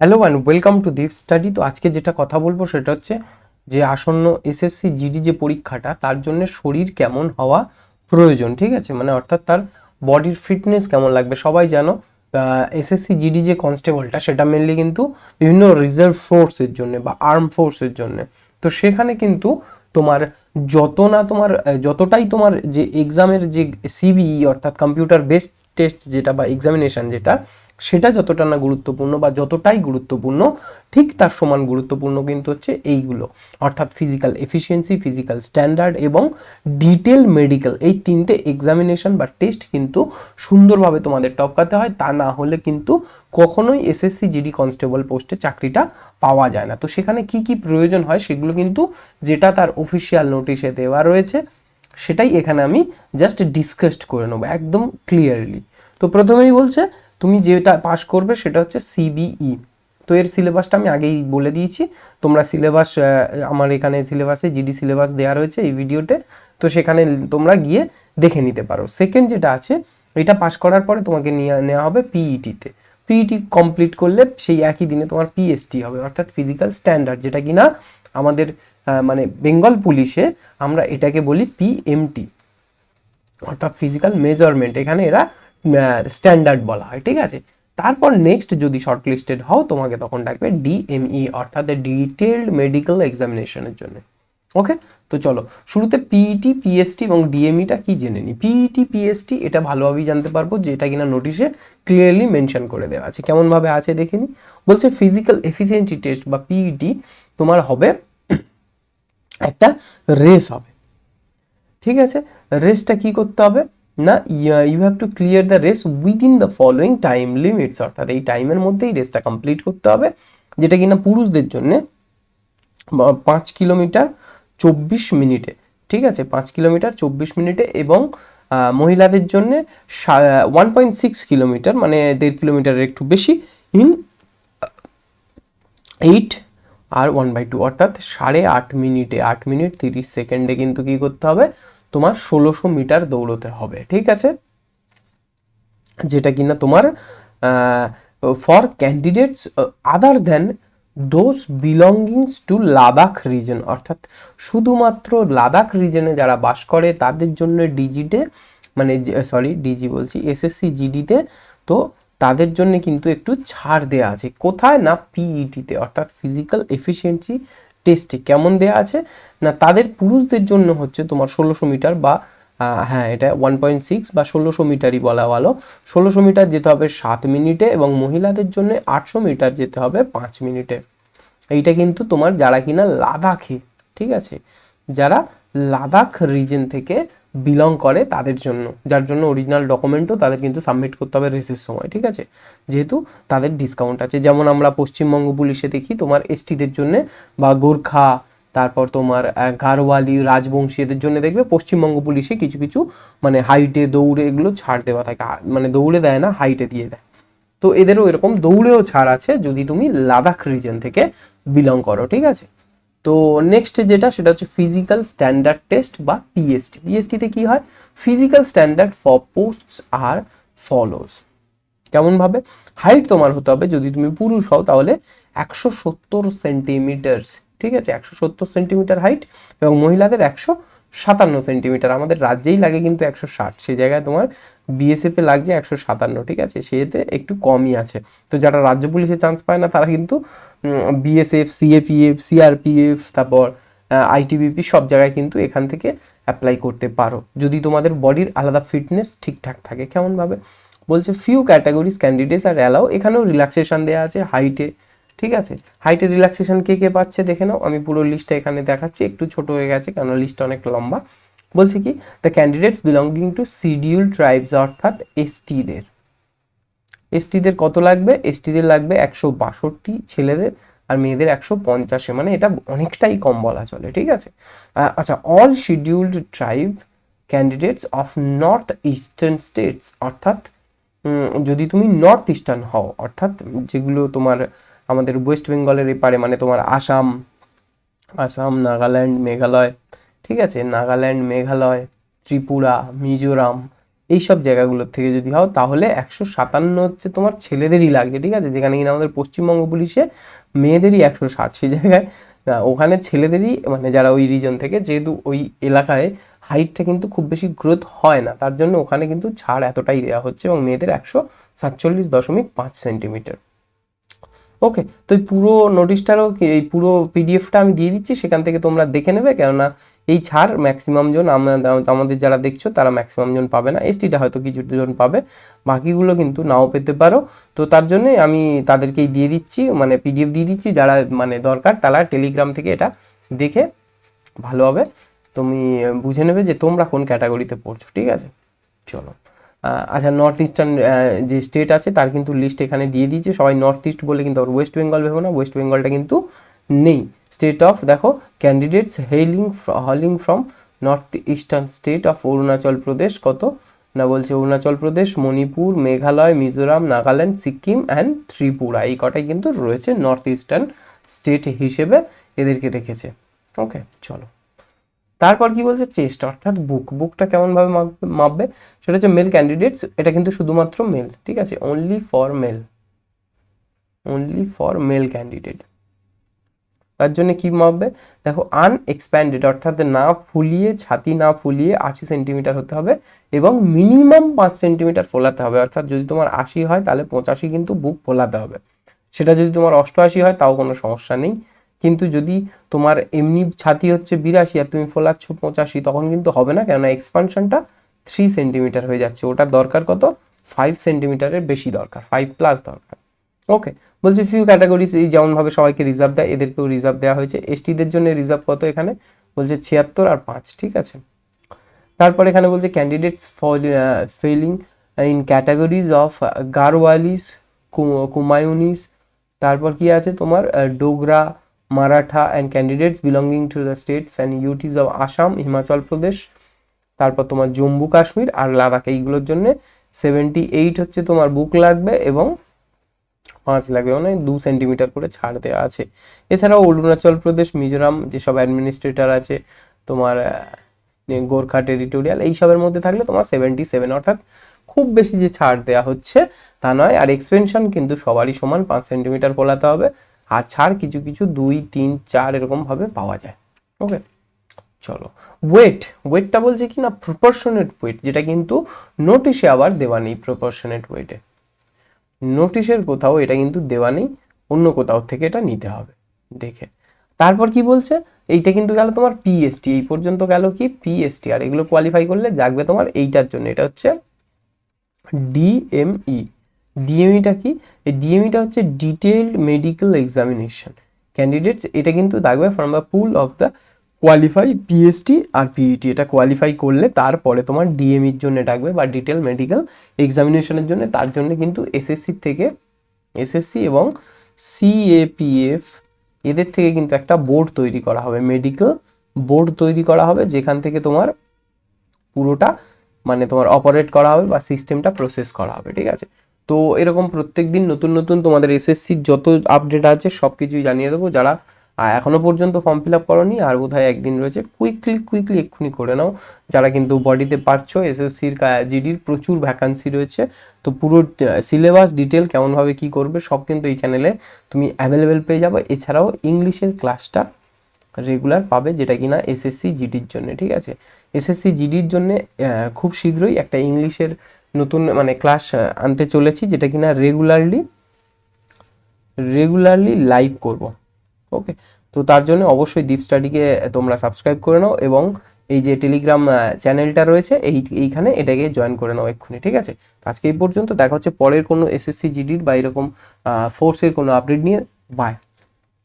Hello and welcome to Deep study তো আজকে যেটা কথা বলব সেটা হচ্ছে যে আসন্ন এসএসসি জিডি যে পরীক্ষাটা, তার জন্য শরীর কেমন হওয়া প্রয়োজন, ঠিক আছে? মানে অর্থাৎ তার বডির ফিটনেস কেমন লাগবে, সবাই জানো এসএসসি জিডি যে কনস্টেবলটা সেটা মেনলি কিন্তু বিভিন্ন রিজার্ভ ফোর্সের জন্য বা আর্ম ফোর্সের জন্য। তো সেখানে কিন্তু তোমার যত না তোমার, যতটাই তোমার যে এক্সামের যে সিবিই অর্থাৎ কম্পিউটার বেসড টেস্ট যেটা বা এক্সামিনেশন যেটা সেটা যতটা না গুরুত্বপূর্ণ বা যতটাই গুরুত্বপূর্ণ, ঠিক তার সমান গুরুত্বপূর্ণ কিন্তু হচ্ছে এইগুলো। অর্থাৎ ফিজিক্যাল এফিসিয়েন্সি ফিজিক্যাল স্ট্যান্ডার্ড এবং ডিটেল মেডিকেল এই তিনটে এক্সামিনেশন বা টেস্ট কিন্তু সুন্দরভাবে তোমাদের টপকাতে হয়। তা না হলে কিন্তু কখনোই এসএসসি জিডি কনস্টেবল পোস্টে চাকরিটা পাওয়া যায় না। তো সেখানে কি কি প্রয়োজন হয় সেগুলো কিন্তু যেটা তার অফিসিয়াল নোটিশে দেওয়া রয়েছে, সেটাই এখানে আমি জাস্ট ডিসকাসড করে নেব একদম ক্লিয়ারলি তো প্রথমেই বলছে তুমি যেটা পাস করবে সেটা হচ্ছে সিবিই তো এর সিলেবাসটা আমি আগেই বলে দিয়েছি। তোমরা সিলেবাস আমার এখানে সিলেবাসে জিডি সিলেবাস দেওয়া রয়েছে এই ভিডিওতে তো সেখানে তোমরা গিয়ে দেখে নিতে পারো। সেকেন্ড যেটা আছে, এটা পাস করার পরে তোমাকে নিয়ে, নেওয়া হবে পিইটিতে পিইটি কমপ্লিট করলে সেই একই দিনে তোমার পিএসটি হবে, অর্থাৎ ফিজিক্যাল স্ট্যান্ডার্ড যেটা কি না আমাদের মানে বেঙ্গল পুলিশে আমরা এটাকে বলি পিএমটি অর্থাৎ ফিজিক্যাল মেজারমেন্ট এখানে এরা স্ট্যান্ডার্ড বলা হয়, ঠিক আছে? তারপর নেক্সট যদি শর্ট লিস্টেড হও, তোমাকে তখন ডাকবে ডিএমই অর্থাৎ ডিটেলড মেডিকেল এক্সামিনেশনের জন্য। ওকে তো চলো, শুরুতে পিইটি পিএসটি এবং ডিএমইটা কি জেনে নিই? পিইটি পিএসটি এটা ভালোভাবেই জানতে পারব, যেটা কিনা নোটিশে ক্লিয়ারলি মেনশন করে দেওয়া আছে। কেমনভাবে আছে দেখে নিই? বলছে ফিজিক্যাল এফিসিয়েন্সি টেস্ট বা পিইটি তোমার হবে, একটা রেস হবে। ঠিক আছে? রেসটা কি করতে হবে? না you have to clear the race within the following time limits অর্থাৎ এই টাইমের মধ্যেই রেসটা কমপ্লিট করতে হবে, যেটা কিনা পুরুষদের জন্যে পাঁচ কিলোমিটার চব্বিশ মিনিটে, ঠিক আছে? পাঁচ কিলোমিটার চব্বিশ মিনিটে এবং মহিলাদের জন্যে ওয়ান পয়েন্ট সিক্স কিলোমিটার মানে দেড় কিলোমিটারের একটু বেশি ইন এইট আর ওয়ান বাই টু অর্থাৎ সাড়ে আট মিনিটে, আট মিনিট তিরিশ সেকেন্ডে কিন্তু কি করতে হবে? তোমার ষোলোশো মিটার দৌড়তে হবে, ঠিক আছে? যেটা কিনা তোমার for candidates other than those belongings to Ladakh region অর্থাৎ শুধুমাত্র লাদাখ রিজনে যারা বাস করে, তাদের জন্য ডিজিটে মানে সরি ডিজি বলছি এসএসসি জিডিতে তো তাদের জন্য কিন্তু একটু ছাড় দেওয়া আছে। কোথায়? না পিইটিতে অর্থাৎ ফিজিক্যাল এফিসিয়েন্সি টেস্টে, কেমন দেয়া আছে? না, তাদের পুরুষদের জন্য হচ্ছে তোমার ষোলোশো মিটার বা হ্যাঁ এটা ওয়ান পয়েন্ট সিক্স বা ষোলোশো মিটারই বলা ভালো। ষোলোশো মিটার যেতে হবে সাত মিনিটে এবং মহিলাদের জন্য আটশো মিটার যেতে হবে পাঁচ মিনিটে। এইটা কিন্তু তোমার যারা কিনা লাদাখে, ঠিক আছে? যারা লাদাখ রিজন থেকে বিলং করে তাদের জন্য। যার জন্য অরিজিনাল ডকুমেন্টও তাদের কিন্তু সাবমিট করতে হবে রেসের সময়, ঠিক আছে? যেহেতু তাদের ডিসকাউন্ট আছে। যেমন আমরা পশ্চিমবঙ্গ পুলিশে দেখি, তোমার এসটিদের জন্য বা গোর্খা, তারপর তোমার গারোয়ালি, রাজবংশী এদের জন্য দেখবে পশ্চিমবঙ্গ পুলিশে কিছু কিছু মানে হাইটে দৌড়ে এগুলো ছাড় দেওয়া থাকে। মানে দৌড়ে দেয় না হাইটে দিয়ে দেয়। তো এদেরও এরকম দৌড়েও ছাড় আছে যদি তুমি লাদাখ রিজন থেকে বিলং করো, ঠিক আছে? তো নেক্সট যেটা, সেটা হচ্ছে ফিজিক্যাল স্ট্যান্ডার্ড টেস্ট বা পিএসটি পিএসটিতে কি হয়? Physical standard for posts are follows কেমনভাবে হাইট তোমার হতে হবে, যদি তুমি পুরুষ হও, তাহলে একশো সত্তর সেন্টিমিটার ঠিক আছে? একশো সত্তর সেন্টিমিটার হাইট এবং মহিলাদের একশো সাতান্ন সেন্টিমিটার আমাদের রাজ্যেই লাগে কিন্তু একশো ষাট। সেই জায়গায় তোমার বিএসএফ লাগছে একশো সাতান্ন, ঠিক আছে? সেতে একটু কমই আছে। তো যারা রাজ্য পুলিশে চান্স পায় না, তারা কিন্তু বিএসএফ সিএপিএফ সিআরপিএফ তারপর আইটিবিপি সব জায়গায় কিন্তু এখান থেকে অ্যাপ্লাই করতে পারো। যদি তোমাদের বডির আলাদা ফিটনেস ঠিকঠাক থাকে, কেমনভাবে? বলছে few categories candidates are allow এখানেও রিল্যাক্সেশন দেওয়া আছে হাইটে ঠিক আছে? হাইটে রিল্যাক্সেশন কে কে পাচ্ছে দেখে নাও, আমি পুরো লিস্টটা এখানে দেখাচ্ছি, একটু ছোট হয়ে গেছে কারণ লিস্টটা অনেক লম্বা। বলছে কি the candidates belonging to schedule tribes অর্থাৎ এসটিদের এসটিদের কত লাগবে? এসটিদের লাগবে একশো বাষট্টি ছেলেদের আর মেয়েদের একশো পঞ্চাশে। মানে এটা অনেকটাই কম বলা চলে, ঠিক আছে? আচ্ছা all scheduled tribe candidates of north eastern states অর্থাৎ যদি তুমি নর্থ ইস্টার্ন হও, অর্থাৎ যেগুলো তোমার আমাদের ওয়েস্ট বেঙ্গলের এপারে মানে তোমার আসাম আসাম, নাগাল্যান্ড, মেঘালয়, ঠিক আছে? নাগাল্যান্ড, মেঘালয়, ত্রিপুরা, মিজোরাম এই সব জায়গাগুলোর থেকে যদি হও, তাহলে একশো সাতান্ন হচ্ছে তোমার ছেলেদেরই লাগছে, ঠিক আছে? যেখানে কিনা আমাদের পশ্চিমবঙ্গ পুলিশে মেয়েদেরই একশো ষাট, সেই জায়গায় ওখানে ছেলেদেরই মানে যারা ওই রিজন থেকে, যেহেতু ওই এলাকায় হাইটটা কিন্তু খুব বেশি গ্রোথ হয় না, তার জন্য ওখানে কিন্তু ছাড় এতটাই দেওয়া হচ্ছে এবং মেয়েদের একশো সাতচল্লিশ দশমিক পাঁচ সেন্টিমিটার ওকে তো এই পুরো নোটিশটারও এই পুরো পিডিএফটা আমি দিয়ে দিচ্ছি, সেখান থেকে তোমরা দেখে নেবে, কেননা এই ছাড় ম্যাক্সিমাম জন আমা- আমাদের যারা দেখছ, তারা ম্যাক্সিমাম জন পাবে না। এসটিটা হয়তো কিছু জন পাবে, বাকিগুলো কিন্তু নাও পেতে পারো। তো তার জন্যে আমি তাদেরকেই দিয়ে দিচ্ছি মানে পিডিএফ দিয়ে দিচ্ছি, যারা মানে দরকার, তারা টেলিগ্রাম থেকে এটা দেখে ভালোভাবে তুমি বুঝে নেবে যে তোমরা কোন ক্যাটাগরিতে পড়ছো, ঠিক আছে? চলো। আচ্ছা নর্থ ইস্টার্ন যে স্টেট আছে, তার কিন্তু লিস্ট এখানে দিয়ে দিয়েছে। সবাই নর্থ ইস্ট বলে কিন্তু আবার ওয়েস্ট বেঙ্গল ভেবো না ওয়েস্ট বেঙ্গলটা কিন্তু নেই। স্টেট অফ দেখো candidates hailing hauling from north eastern state of Arunachal Pradesh কত? না, বলছে অরুণাচল প্রদেশ, মণিপুর, মেঘালয়, মিজোরাম, নাগাল্যান্ড, সিকিম অ্যান্ড ত্রিপুরা। এই কটাই কিন্তু রয়েছে নর্থ ইস্টার্ন স্টেট হিসেবে এদেরকে রেখেছে। ওকে চলো। তারপর কি বলছে? চেস্ট, অর্থাৎ বুক। বুকটা কেমনভাবে মাপবে? সেটা হচ্ছে মেল ক্যান্ডিডেটস এটা কিন্তু শুধুমাত্র মেল ঠিক আছে? Only for male only for male candidate তার জন্য কি মাপবে? দেখো আনএক্সপ্যান্ডেড অর্থাৎ না ফুলিয়ে, ছাতি না ফুলিয়ে আশি সেন্টিমিটার হতে হবে এবং মিনিমাম পাঁচ সেন্টিমিটার ফোলাতে হবে। অর্থাৎ যদি তোমার আশি হয়, তাহলে পঁচাশি কিন্তু বুক ফোলাতে হবে। সেটা যদি তোমার অষ্টআশি হয়, তাও কোনো সমস্যা নেই। কিন্তু যদি তোমার এমনি ছাতি হচ্ছে বিরাশি আর তুমি ফোলাচ্ছ পঁচাশি, তখন কিন্তু হবে না। কেননা এক্সপানশনটা থ্রি সেন্টিমিটার হয়ে যাচ্ছে। ওটার দরকার কত? ফাইভ সেন্টিমিটারের বেশি দরকার ফাইভ প্লাস দরকার। ওকে বলছি ফিউ ক্যাটাগরিজ এই যেমনভাবে সবাইকে রিজার্ভ দেয়, এদেরকেও রিজার্ভ দেওয়া হয়েছে। এসটিদের জন্য রিজার্ভ কত এখানে? বলছে ছিয়াত্তর আর পাঁচ, ঠিক আছে? তারপর এখানে বলছে candidates falling in categories of Garhwalis Kumaonis তারপর কি আছে তোমার? Dogra Maratha and candidates belonging to the states and UTs of Assam Himachal Pradesh তারপর তোমার জম্মু কাশ্মীর আর লাদাখ এইগুলোর জন্য সেভেন্টি এইট হচ্ছে তোমার বুক লাগবে এবং পাঁচ লাগবে মানে দু সেন্টিমিটার করে ছাড় দেওয়া আছে। এছাড়াও অরুণাচল প্রদেশ, মিজোরাম যেসব অ্যাডমিনিস্ট্রেটর আছে, তোমার গোর্খা টেরিটোরিয়াল এইসবের মধ্যে থাকলে তোমার সেভেন্টি সেভেন অর্থাৎ খুব বেশি যে ছাড় দেওয়া হচ্ছে তা নয়। আর এক্সপেনশন কিন্তু সবারই সমান, পাঁচ সেন্টিমিটার ফোলাতে হবে। আর ছাড় কিছু কিছু দুই, তিন, চার এরকমভাবে পাওয়া যায়। ওকে চলো। ওয়েট ওয়েটটা বলছে কি না? প্রপোর্শনেট ওয়েট যেটা কিন্তু নোটিশে আবার দেওয়া নেই প্রপোর্শনেট ওয়েটে নোটিশের কোথাও এটা কিন্তু দেওয়া নেই, অন্য কোথাও থেকে এটা নিতে হবে। দেখে। তারপর কি বলছে? এইটা কিন্তু গেল তোমার পিএসটি এই পর্যন্ত গেল কি? পিএসটি আর এগুলো কোয়ালিফাই করলে জাগবে তোমার এইটার জন্য। এটা হচ্ছে ডিএমই ডিএমইটা কি? এই ডিএমইটা হচ্ছে ডিটেইলড মেডিকেল এক্সামিনেশন ক্যান্ডিডেটস এটা কিন্তু থাকবে from the pool of the qualify PST are PET এটা কোয়ালিফাই করলে তারপরে তোমার ডিএমইর জন্য ডাকবে বা ডিটেল মেডিকেল এক্সামিনেশনের জন্য। তার জন্য কিন্তু এসএসসি থেকে এসএসসি এবং সিএপিএফ এদের থেকে কিন্তু একটা বোর্ড তৈরি করা হবে মেডিকেল বোর্ড তৈরি করা হবে, যেখান থেকে তোমার পুরোটা মানে তোমার অপারেট করা হবে বা সিস্টেমটা প্রসেস করা হবে, ঠিক আছে? তো এরকম প্রত্যেক দিন নতুন নতুন তোমাদের এসএসসির যত আপডেট আছে সব কিছুই জানিয়ে দেবো। যারা এখনও পর্যন্ত ফর্ম ফিল আপ করনি আর বোধহয় একদিন রয়েছে কুইকলি কুইকলি এক্ষুনি করে নাও। যারা কিন্তু বডিতে পারছ এসএসসির জিডির প্রচুর ভ্যাকান্সি রয়েছে। তো পুরো সিলেবাস ডিটেল কেমনভাবে কি করবে, সব কিন্তু এই চ্যানেলে তুমি অ্যাভেলেবেল পেয়ে যাবে। এছাড়াও ইংলিশের ক্লাসটা রেগুলার পাবে, যেটা কিনা এসএসসি জিডির জন্য, ঠিক আছে? এসএসসি জিডির জন্য খুব শীঘ্রই একটা ইংলিশের নতুন মানে ক্লাস আনতে চলেছি যেটা কিনা রেগুলারলি রেগুলারলি লাইভ করব। ওকে তো তার জন্য অবশ্যই দীপ স্টাডিকে তোমরা সাবস্ক্রাইব করে নাও এবং এই যে টেলিগ্রাম চ্যানেলটা রয়েছে, এই, এইখানে এটাকে জয়েন করে নাও এক্ষুনি, ঠিক আছে? তো আজকে এই পর্যন্ত, দেখা হচ্ছে পরের কোনো এসএসসি জিডির বা এরকম ফোর্সের কোনো আপডেট নিয়ে। বাই